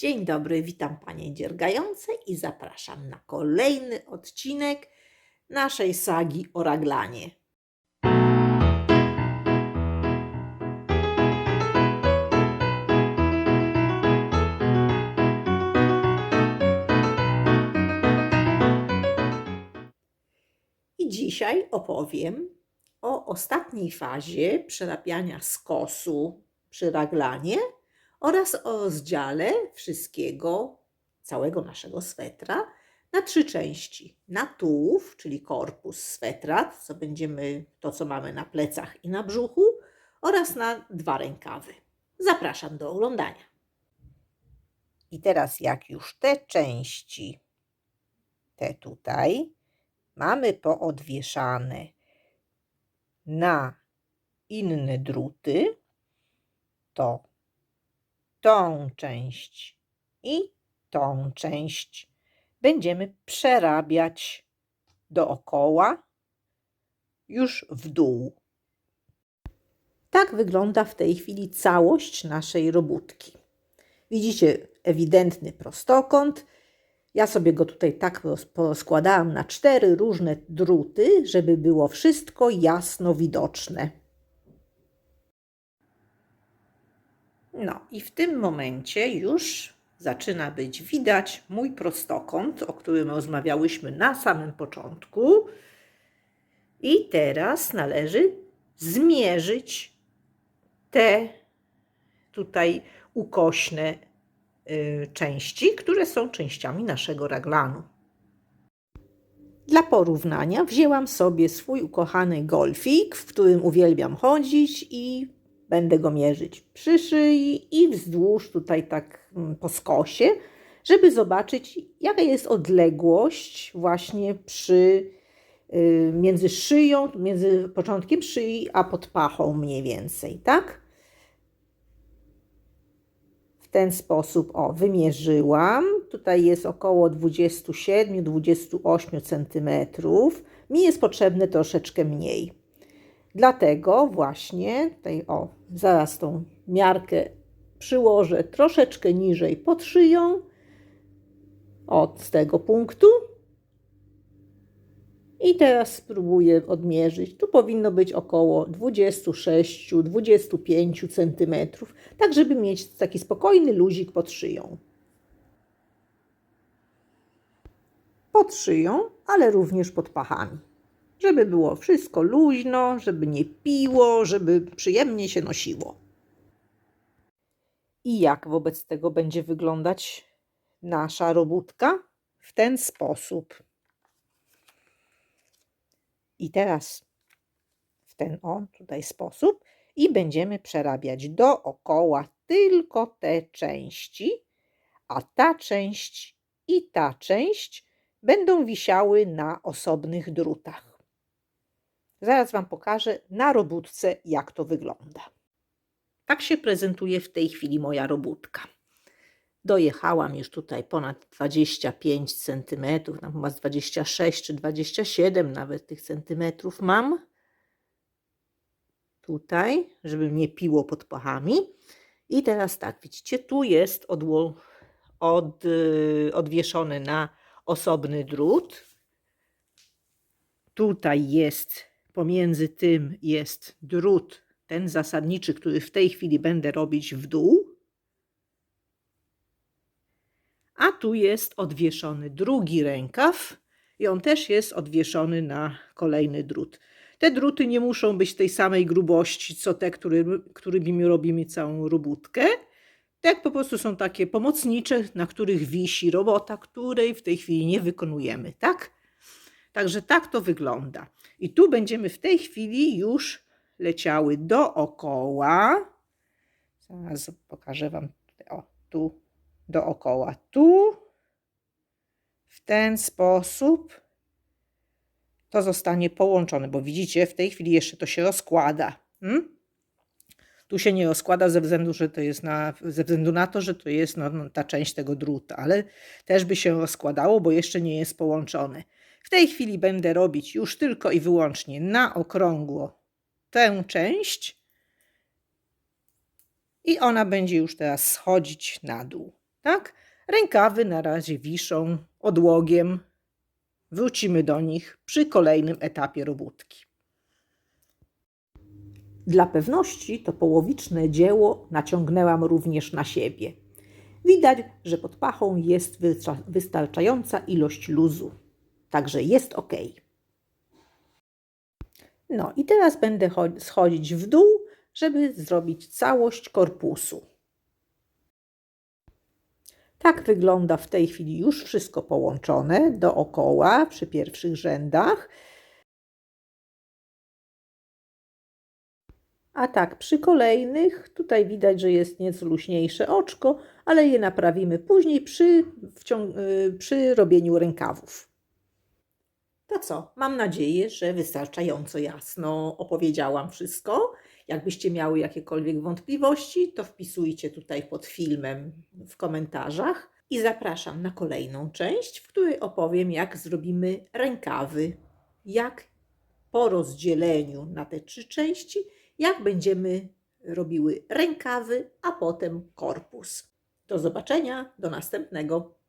Dzień dobry, witam Panie dziergające i zapraszam na kolejny odcinek naszej sagi o raglanie. I dzisiaj opowiem o ostatniej fazie przerabiania skosu przy raglanie oraz o rozdziale wszystkiego, całego naszego swetra na trzy części. Na tułów, czyli korpus swetra, co będziemy, to co mamy na plecach i na brzuchu, oraz na dwa rękawy. Zapraszam do oglądania. I teraz, jak już te części, te tutaj, mamy poodwieszane na inne druty, to tą część i tą część będziemy przerabiać dookoła, już w dół. Tak wygląda w tej chwili całość naszej robótki. Widzicie ewidentny prostokąt. Ja sobie go tutaj tak porozkładałam na cztery różne druty, żeby było wszystko jasno widoczne. No i w tym momencie już zaczyna być widać mój prostokąt, o którym rozmawiałyśmy na samym początku. I teraz należy zmierzyć te tutaj ukośne y, części, które są częściami naszego raglanu. Dla porównania wzięłam sobie swój ukochany golfik, w którym uwielbiam chodzić i będę go mierzyć przy szyi i wzdłuż tutaj tak mm, po skosie, żeby zobaczyć jaka jest odległość właśnie przy y, między szyją, między początkiem szyi a podpachą mniej więcej, tak? W ten sposób, o, wymierzyłam. Tutaj jest około 27-28 cm. Mi jest potrzebne troszeczkę mniej. Dlatego właśnie tutaj, o, zaraz tą miarkę przyłożę troszeczkę niżej pod szyją, od tego punktu. I teraz spróbuję odmierzyć. Tu powinno być około 26-25 cm, tak żeby mieć taki spokojny luzik pod szyją. Pod szyją, ale również pod pachami żeby było wszystko luźno, żeby nie piło, żeby przyjemnie się nosiło. I jak wobec tego będzie wyglądać nasza robótka? W ten sposób. I teraz w ten o tutaj sposób i będziemy przerabiać dookoła tylko te części, a ta część i ta część będą wisiały na osobnych drutach. Zaraz Wam pokażę na robótce, jak to wygląda. Tak się prezentuje w tej chwili moja robótka. Dojechałam już tutaj ponad 25 cm, tam chyba z 26 czy 27 nawet tych centymetrów mam. Tutaj, żeby nie piło pod pachami. I teraz tak, widzicie, tu jest odło- od, y, odwieszony na osobny drut. Tutaj jest pomiędzy tym jest drut, ten zasadniczy, który w tej chwili będę robić w dół. A tu jest odwieszony drugi rękaw i on też jest odwieszony na kolejny drut. Te druty nie muszą być tej samej grubości, co te, który, którymi robimy całą robótkę. Tak po prostu są takie pomocnicze, na których wisi robota, której w tej chwili nie wykonujemy, tak? Także tak to wygląda. I tu będziemy w tej chwili już leciały dookoła. Zaraz pokażę Wam, o, tu dookoła, tu. W ten sposób to zostanie połączone, bo widzicie, w tej chwili jeszcze to się rozkłada. Hmm? Tu się nie rozkłada ze względu, że to jest na, ze względu na to, że to jest no, no, ta część tego druta, ale też by się rozkładało, bo jeszcze nie jest połączone. W tej chwili będę robić już tylko i wyłącznie na okrągło tę część i ona będzie już teraz schodzić na dół. Tak? Rękawy na razie wiszą odłogiem. Wrócimy do nich przy kolejnym etapie robótki. Dla pewności to połowiczne dzieło naciągnęłam również na siebie. Widać, że pod pachą jest wystarczająca ilość luzu, także jest ok. No i teraz będę cho- schodzić w dół, żeby zrobić całość korpusu. Tak wygląda w tej chwili już wszystko połączone dookoła przy pierwszych rzędach. A tak przy kolejnych, tutaj widać, że jest nieco luźniejsze oczko, ale je naprawimy później przy, y, przy robieniu rękawów. To co? Mam nadzieję, że wystarczająco jasno opowiedziałam wszystko. Jakbyście miały jakiekolwiek wątpliwości, to wpisujcie tutaj pod filmem w komentarzach i zapraszam na kolejną część, w której opowiem, jak zrobimy rękawy, jak po rozdzieleniu na te trzy części, jak będziemy robiły rękawy, a potem korpus. Do zobaczenia, do następnego.